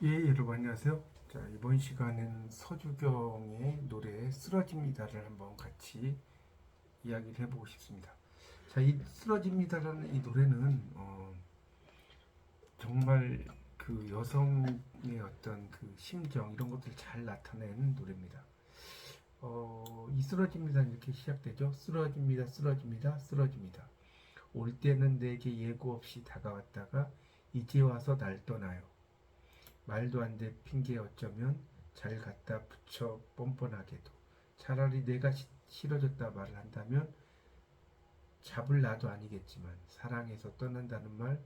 예, 여러분 안녕하세요. 자, 이번 시간은 서주경의 노래 쓰러집니다를 한번 같이 이야기를 해보고 싶습니다. 자, 이 쓰러집니다라는 이 노래는 어, 정말 그 여성의 어떤 그 심정 이런 것들을 잘 나타내는 노래입니다. 어, 이 쓰러집니다 이렇게 시작되죠. 쓰러집니다, 쓰러집니다, 쓰러집니다. 올 때는 내게 예고 없이 다가왔다가 이제 와서 날 떠나요. 말도 안 돼 핑계 어쩌면 잘 갖다 붙여 뻔뻔하게도 차라리 내가 시- 싫어졌다 말을 한다면 잡을 나도 아니겠지만 사랑해서 떠난다는 말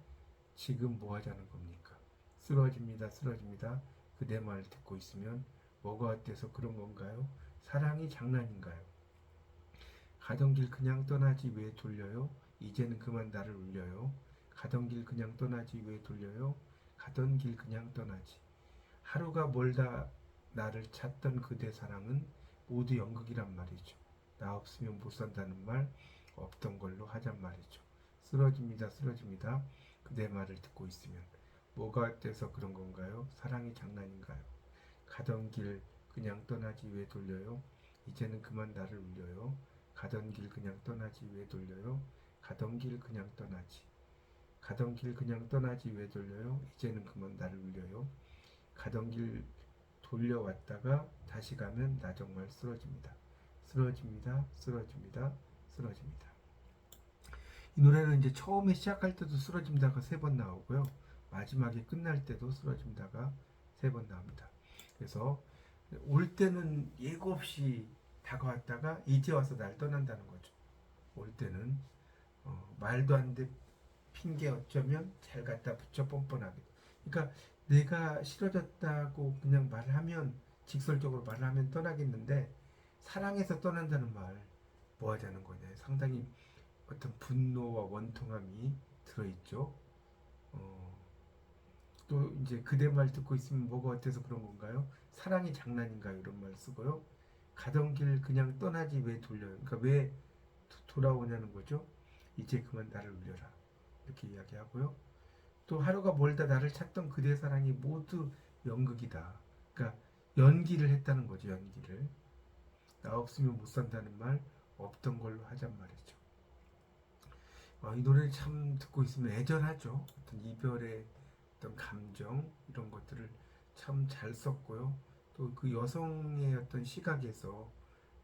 지금 뭐 하자는 겁니까? 쓰러집니다 쓰러집니다 그대 말 듣고 있으면 뭐가 어때서 그런 건가요? 사랑이 장난인가요? 가던 길 그냥 떠나지 왜 돌려요? 이제는 그만 나를 울려요. 가던 길 그냥 떠나지 왜 돌려요? 가던 길 그냥 떠나지. 하루가 멀다 나를 찾던 그대 사랑은 모두 연극이란 말이죠. 나 없으면 못 산다는 말 없던 걸로 하잔 말이죠. 쓰러집니다, 쓰러집니다. 그대 말을 듣고 있으면 뭐가 어때서 그런 건가요? 사랑이 장난인가요? 가던 길 그냥 떠나지 왜 돌려요? 이제는 그만 나를 울려요. 가던 길 그냥 떠나지 왜 돌려요? 가던 길 그냥 떠나지. 가던 길 그냥 떠나지 왜 돌려요? 이제는 그만 나를 울려요. 가던 길 돌려왔다가 다시 가면 나 정말 쓰러집니다. 쓰러집니다. 쓰러집니다. 쓰러집니다. 이 노래는 이제 처음에 시작할 때도 쓰러집니다가 세 번 나오고요. 마지막에 끝날 때도 쓰러집니다가 세 번 나옵니다. 그래서 올 때는 예고 없이 다가왔다가 이제 와서 날 떠난다는 거죠. 올 때는 어, 말도 안 돼 핑계 어쩌면 잘 갖다 붙여 뻔뻔하게. 그러니까 내가 싫어졌다고 그냥 말하면 직설적으로 말하면 떠나겠는데 사랑해서 떠난다는 말 뭐 하자는 거냐. 상당히 어떤 분노와 원통함이 들어있죠. 어, 또 이제 그대 말 듣고 있으면 뭐가 어때서 그런 건가요? 사랑이 장난인가요? 이런 말 쓰고요. 가던 길 그냥 떠나지 왜 돌려요? 그러니까 왜 도- 돌아오냐는 거죠. 이제 그만 나를 울려라. 이렇게 이야기하고요. 또 하루가 멀다 나를 찾던 그대 사랑이 모두 연극이다. 그러니까 연기를 했다는 거죠. 연기를. 나 없으면 못 산다는 말 없던 걸로 하잔 말이죠. 어, 이 노래를 참 듣고 있으면 애절하죠. 어떤 이별의 어떤 감정 이런 것들을 참 잘 썼고요. 또 그 여성의 어떤 시각에서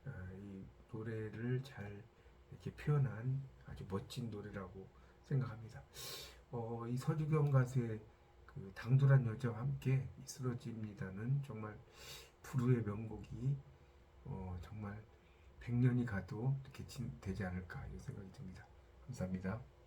어, 이 노래를 잘 이렇게 표현한 아주 멋진 노래라고 생각합니다. 어, 이 서주경 가수의 그 당돌한 여자와 함께 이 쓰러집니다는 정말 불후의 명곡이 어, 정말 100년이 가도 이렇게 진- 되지 않을까 이런 생각이 듭니다. 감사합니다.